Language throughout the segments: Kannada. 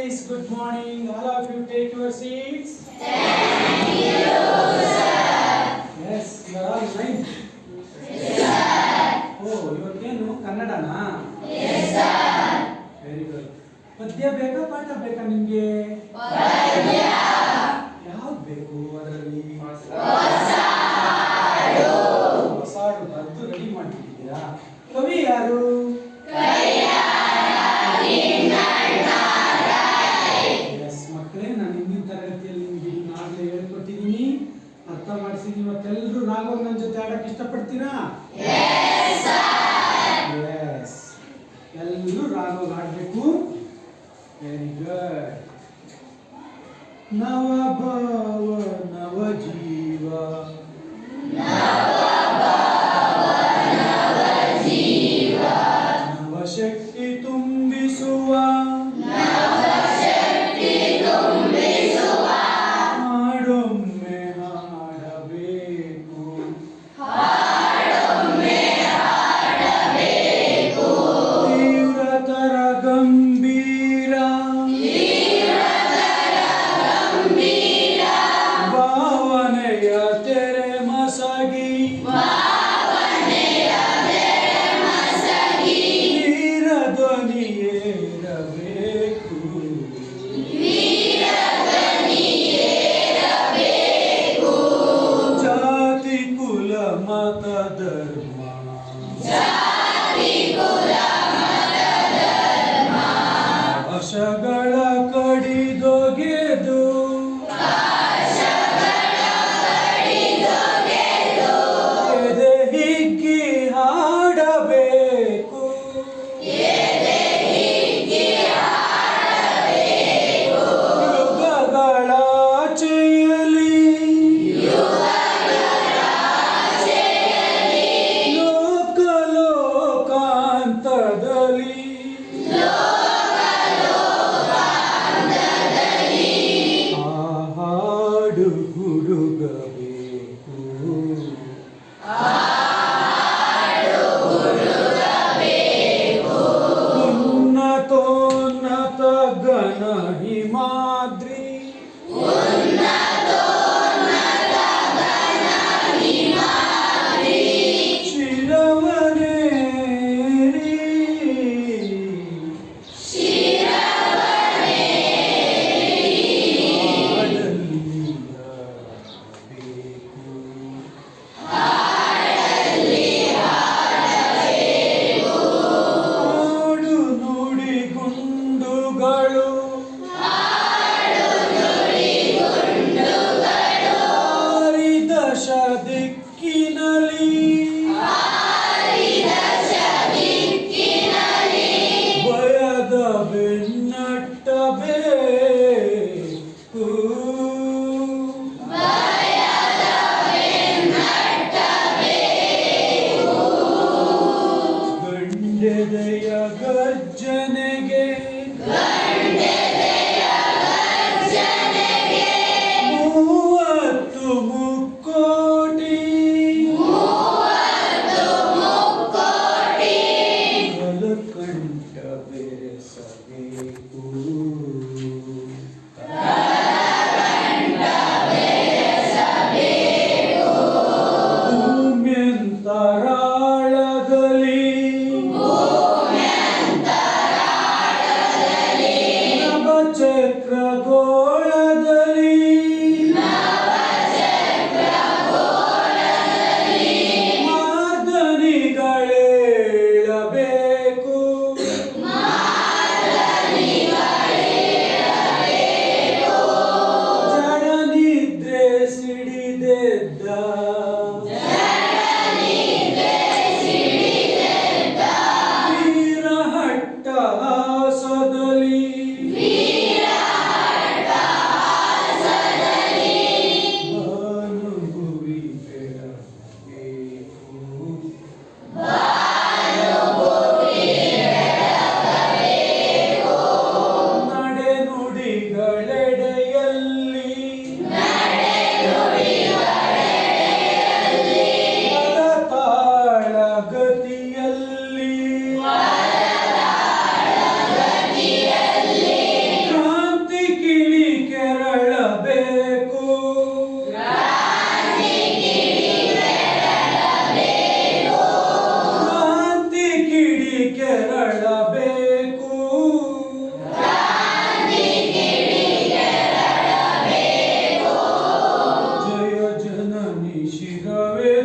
guys. Good morning. All of you take your seats. Thank you, sir. Yes, you are all fine. Yes, sir. Oh, ಇವತ್ತೇನು ಕನ್ನಡನಾ Yes, sir. ವೆರಿ ಗುಡ್ ಪದ್ಯ ಬೇಕಾ ಪಾಠ ಬೇಕಾ ನಿಮ್ಗೆ ಯಾವ್ದು ಬೇಕು ಅದರಲ್ಲಿ ಇಷ್ಟಪಡ್ತೀರಾ ಎಸ್ ಎಲ್ಲರೂ ರಾಘವ್ ಆಡಬೇಕು ವೆರಿ ಗುಡ್ ನವ ಭಾವ ನವ ಜೀವ ali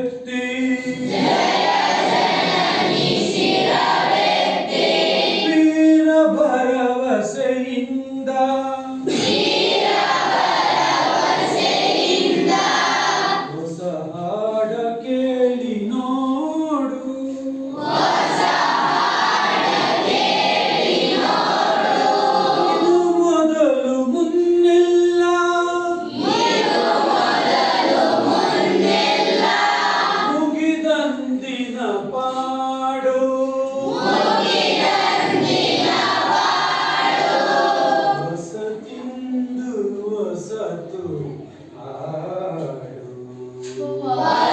Lifted Whoa.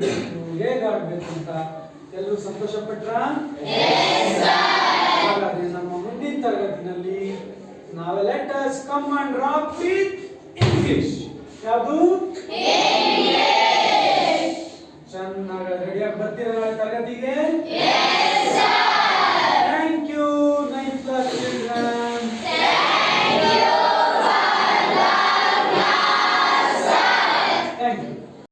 ಹೇಗಿರ್ಬೇಕು ಹೇಗಾಗಬೇಕು ಅಂತ ಎಲ್ಲರೂ ಸಂತೋಷ ಪಟ್ರ ಹಾಗಾದ್ರೆ ನಮ್ಮ ಮುಂದಿನ ತರಗತಿನಲ್ಲಿ ನಾವು letters come and rock with English ಯಾವುದು? ಚೆನ್ನಾಗಿ ರೆಡಿಯಾಗಿ ಬರ್ತೀರಾ? ನಾಳೆ ತರಗತಿಗೆ